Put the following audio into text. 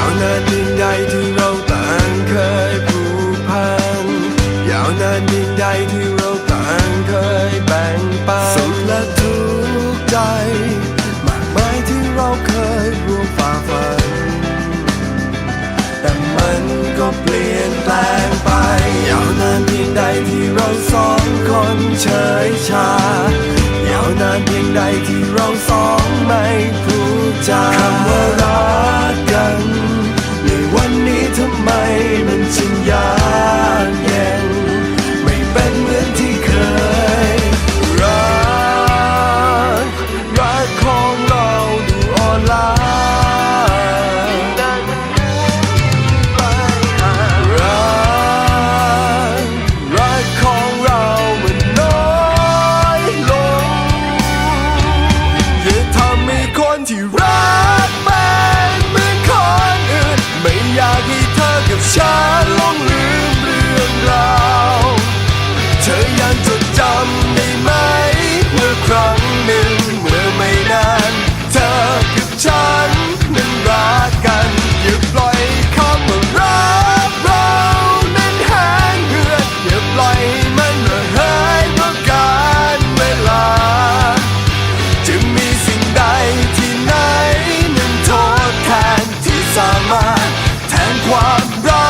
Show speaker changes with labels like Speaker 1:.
Speaker 1: ยาวนานเพียงใดที่เราต่างเคยผูกพัน ยาวนานเพียงใดที่เราต่างเคยแบ่งปันสุขและทุกข์ใจ มากมายที่เราเคยร่วมฝ่าฟัน แต่มันก็เปลี่ยนแปลงไป ยาวนานเพียงใดที่เราสองคนเฉยชา ยาวนานเพียงใดที่เราสองไม่พูดจาคำว่า มา แทนความรัก